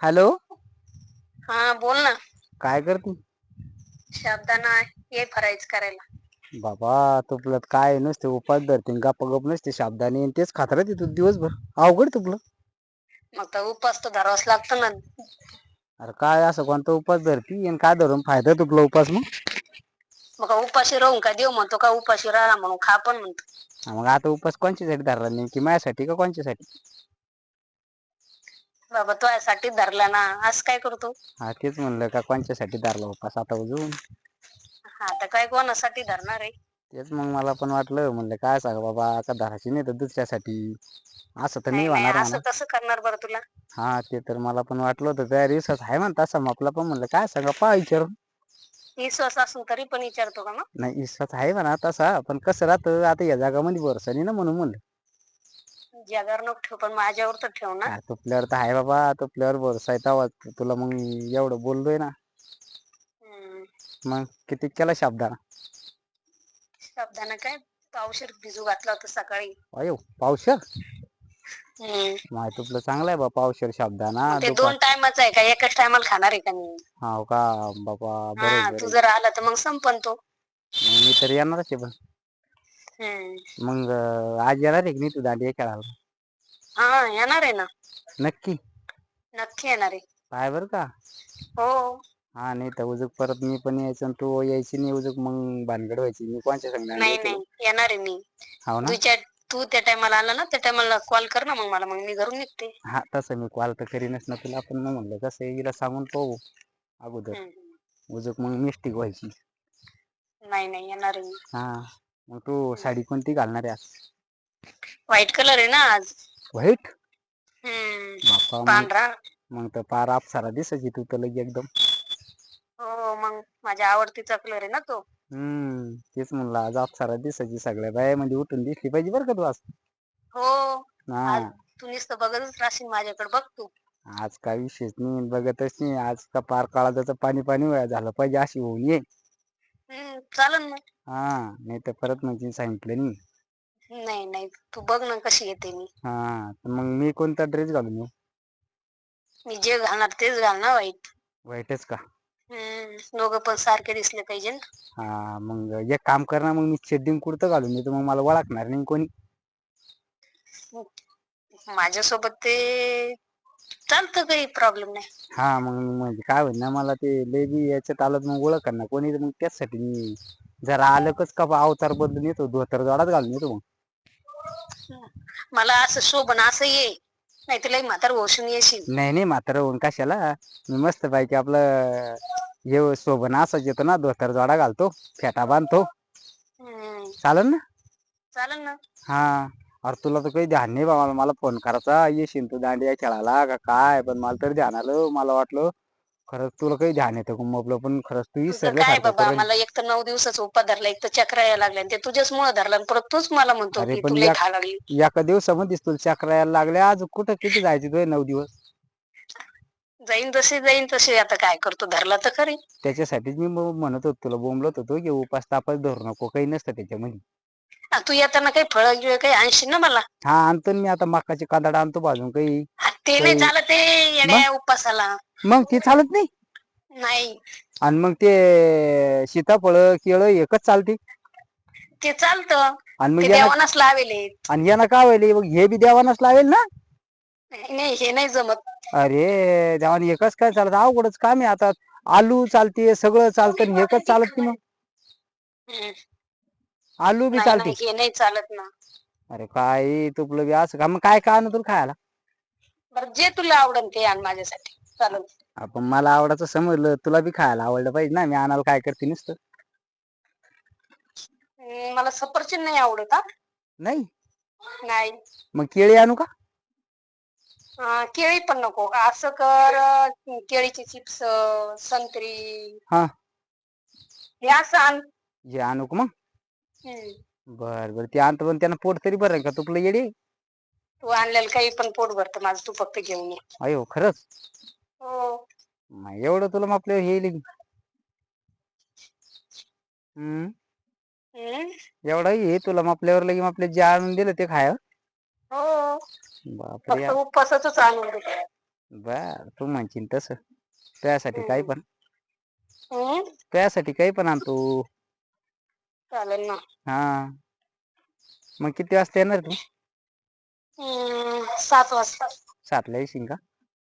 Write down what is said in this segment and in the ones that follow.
Hello? हा बोल ना. काय करते? शब्दाना हे फरायच करायला. बाबा तुपल्यात काय नसते उपास धरते गप्पा गप नसते शाबदानी तेच खात तू दिवसभर. अवघड तुपलं. मग तर उपास तर धरावाच लागतं ना. अरे काय असं कोणता उपास धरती आणि काय धरून फायदा तुपला उपास मग? मग का उपाशी राहून काय देऊ म्हणतो का उपाशी राहा म्हणून खा पण म्हणतो. मग आता उपास कोणच्यासाठी धरला नेमकी? माझ्यासाठी का कोणच्यासाठी? बाबा तो यासाठीच धरला ना. असं काय करतो? हा तेच म्हणलं का कोणच्यासाठी धरला उपास आता अजून हा आता काय कोणासाठी धरणार आहे? तेच मग मला पण वाटलं म्हणलं काय सांग बाबा आता धराची नाही तर दुसऱ्यासाठी. असं तर नाही नाही होणार म्हणा असं कसं करणार बरं तुला? हा ते तर मला पण वाटलं होतं त्या दिवसाच आहे म्हणता असं आपला पण म्हणलं काय सांगा पा विचारून. विश्वास असून तरी पण विचारतो का मग? नाही विश्वास आहे म्हणा तसा पण कसं राहतं आता या जगामध्ये नाही ना म्हणून म्हणलं. जगावर नको ठेव पण माझ्यावर तर ठेव ना. तुपल्यावर तर आहे बाबा तुपल्यावर भरोसा आहे तुला मग एवढं बोललोय ना. हम्म. मग किती केला शब्दाना शब्दानं काय? पावशेर भिजू घातला होता सकाळी. अयो पावशेर? हम्म. माय तुपलं चांगलं आहे बा पावशेर शब्दाना मग ते दुपार दोन टायमाच आहे का? एकाच टायमाला खाणार आहे का मी? हाव का? बाबा हा बरोबर तू जर आला तर मग संपन तो. मी तर येणारच आहे पण हम्म. मग आज येणार आहे की नाही तू दांडिया खेळायला? हा येणार आहे ना. नक्की? नक्की येणार आहे. पाय बरं का? हो. हा नाही तर उजूक परत मी पण यायचं आणि तू यायची नाही उजूक मग भानगड व्हायची. मी कोणच्या संग दांडिया नाही नाही येणार आहे मी. हाव ना? तुझ्या तू त्या टायमाला आला ना त्या टायमाला कॉल कर ना मग मला मग मी घरून निघते. हा तसं मी कॉल तर करीनच ना तुला पण मग म्हणलं कसं हिला सांगून पाहू अगोदर. हम्म. उजूक मग मिस्टेक व्हायची. नाही नाही येणार आहे मी. हा मग तू साडी कोणती घालणार आहे आज? व्हाईट कलर आहे ना आज. व्हाईट बाप्पा मग पांढरा. मग तर पार अप्सरा दिसायची तू तर लगे एकदम. हो मग माझ्या आवडतीचा कलर आहे ना तो. हम्म तेच म्हणलं आज अप्सरा दिसायची सगळ्या बायामध्ये उठून दिसली पाहिजे बरं का तू आज. हो आज हा तू नुसतं बघतच राहशील माझ्याकडे बघ तू. आज काय विशेष नाही बघतच नाही. आज का पार काळाचं पाणी पाणी वया झालं पाहिजे अशी होऊन ये हम्म चालन मग. हा नाही तर परत म्हणजे सांगितलं नाही. नाही नाही. तू बघ ना कशी येते मी. हा तर मग मी कोणता ड्रेस घालून येऊ? मी जे घालणार तेच घाल ना वाईट. वाईटच का? हम्म दोघं पण सारखे दिसले पाहिजे ना. हा मग एक काम कर ना मग मी चड्डी कुर्ता घालून येतो मग मला ओळखणार नाही कोणी. माझ्यासोबत ते चालतं काही प्रॉब्लेम नाही. हा मग म्हणजे काय होईल ना मला ते लेबी याच्यात आलं मग ओळख ना कोणी मग त्याचसाठी मी जरा आलकच का अवतार बदलून येतो धोतर जोडाच घालून येतो मग. मला असं शोभन असं ये. नाही तुला म्हातार वशून येशील. नाही नाही म्हातार होऊन कशाला? मी मस्त पाहिजे आपलं ये शोभन असाच येतो ना धोतर जोडा घालतो फेटा बांधतो. हम्म. चालेल ना? चालेल ना. हा. अरे तुला तर काही ध्यान नाही बाबा मला फोन करायचा. येशील तू दांडिया खेळायला का काय? पण मला तरी ध्यान आलं मला वाटलं खरंच तुला काही ध्यान येतं का? आपलं पण खरंच तू तुझं काय विसरल्यासारखं बाबा? करेल मला एक तर नऊ दिवसाचा उपास धरला एक तर चक्र यायला लागल्या ते तुझ्याच मुळ धरला परत तूच मला म्हणतो अरे की पण तुला या खा लागली. एका दिवसामध्येच तुला चक्र यायला लागल्या. आज कुठं किती जायचे तुझे नऊ दिवस? जाईन तसे जाईन तसे आता काय करतो? धरला तर खरी. त्याच्यासाठीच मी म्हणत होतो तुला बोंबलत होतो की उपास तापास धरू नको. काही नसतं त्याच्यामध्ये. आ, तू येताना काही फळ काही आणशील ना मला? हा आणतो ना मी. आता मकाचे कांदडा आणतो भाजून काही. ते नाही चालत ते येड्या उपासाला. मग ती चालत नाही? नाही. आणि मग ते सीताफळ केळ एकच चालते? ते चालतं. आणि मग ते याना देवानाच लावेले. आणि याना काय व्हायले? मग हे बी देवानाच लावेल ना? नाही नाही, हे नाही जमत. अरे देवानी एकच काय चालत? अवघडच काम आहे आता. आलू चालते सगळं चालतं आणि एकच चालत की मग? हम्म. आलू बी नाही चालते. नाही हे नाही चालत ना. अरे काय तुपलं बी असं का? मग काय काय आणू तुला खायला? बरं जे तुला आवडल ते आण माझ्यासाठी. चालेल. आपण मला आवडायचं समजलं तुला बी खायला आवडलं पाहिजे ना मी आणायला काय करते नुसतं. हम्म, मला सफरचंद नाही आवडत हा. नाही? नाही. मग केळी आणू का? अं, केळी पण नको. असं कर अं, केळीचे चिप्स संत्री. हा. हे असं आण. जे आणू का मग? हम्म. बर बर ते आणतो पण त्यांना पोट तरी बरं का? तुपलं येडी? तू आणलेलं काही पण पोट भरतं माझं तू फक्त घेऊन ये. अयो खरंच? हो. मग एवढं तुला आपल्या येईल हम्म? हम्म? एवढा हे तुला मापल्यावर लगे आपल्या जे आणून दिलं ते खाय हो. बापरे फक्त उपवासाच आणून दे. बर तू म्हणशील तसं. त्यासाठी काही. पण. हम्म? त्यासाठी काही पण आणतो चालेल ना. हा. मग किती वाजता येणार तू? हम्म सात वाजता. सातला येशील का?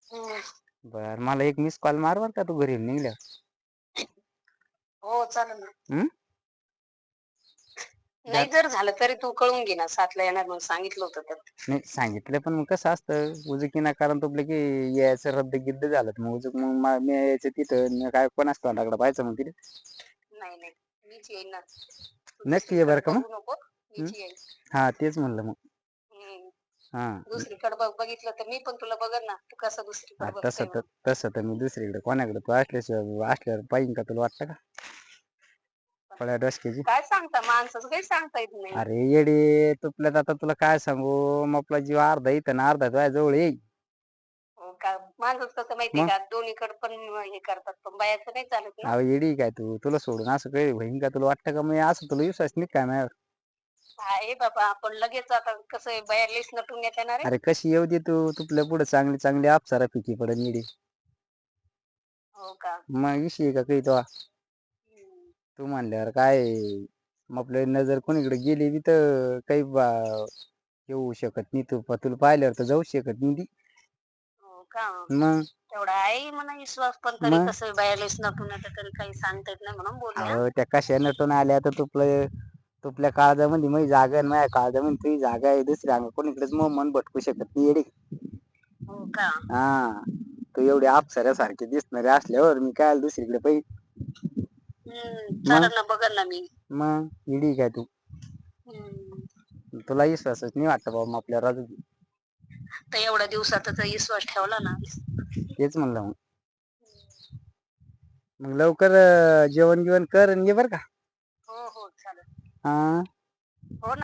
हम्म. बर मला एक मिस कॉल मार बर का तू घरी निघल्या हो चालेल ना. हम्म? नाही जर झालं तरी तू कळून घे ना सातला येणार म्हणून सांगितलं होतं तर. नाही सांगितलं पण मग कसं असतं उजकी ना कारण तुपलं की यायचं रद्द गिद्द झालं तर मग उजूक मग मा- मी यायचं तिथं काय पण असतो तोंडाकडे पाहायचं मग तिथे? नाही नाही मीच येईन ना. तू नक्की ये बरं का नको मीच येईन. हा तेच म्हणलं मग. हा. दुसरीकडे बघ बघितलं तर मी पण तुला बघन ना तू कसं हा, दुसरीकडे तसं बघतोय तर तसं तर मी दुसरीकडे कोणाकडे तू असल्याशिवाय असल्यावर पाहिजे का तुला वाटतं का? डोसक्याची. काय सांगता माणसाचं काही सांगता येत नाही. अरे येडे तुपल्यात आता तुला काय सांगू? मग आपला जीव अर्धा इथं अर्धा तुझ्या जवळ येईल हो का? माणसाचं कसं माहितीये मग? का? दोन्हीकडे पण हे करतात पण बायाचं नाही चालत ना. अहो येडी काय तू? तुला सोडून असं काही होईन का तुला वाटतं का? मी असं तुला विश्वास नाही काय माझ्यावर आहे बाबा आपण लगेच आता कसं आहे बाया लिस्ट नटून येते ना रे अरे कशी येऊ दे तू तुपल्या पुढे चांगली चांगली अप्सरा पिकी पडन येडी हो का मग विषय आहे का काही तो हम्म. तू म्हणल्यावर काय आहे? मग आपल्या नजर कोणीकडे गेली बी तर काही बा- येऊ शकत नाही तू तुला पाहिल्यावर तर जाऊ शकत नाही ती हो का मग तेवढा आहे म्हणा विश्वास पण तरी मग? कसं बाया लिस्ट नटून येते तरी काही सांगता येत नाही म्हणून. अहो त्या कशा नटून आल्या तर तुपलं तुपल्या काळजामध्ये माझी जागा आहे माझ्या काळजामध्ये तुझी जागा आहे दुसऱ्या अंग कोणीकडेच मग मन भटकू शकत नाही येडी. हो का? हा तू एवढी अप्सऱ्यासारखी दिसणारी असल्यावर मी काय दुसरीकडे पाहिजे हम्म चालेल ना बघल ना मी. मग? येडी काय तू? हम्म. तुला विश्वासच नाही वाटत बाबा मग आपल्या राजू तर एवढ्या दिवसाचा विश्वास ठेवला ना. तेच म्हणलं मग. मग लवकर अं, जेवण गिवण कर आणि ये बर का. 啊。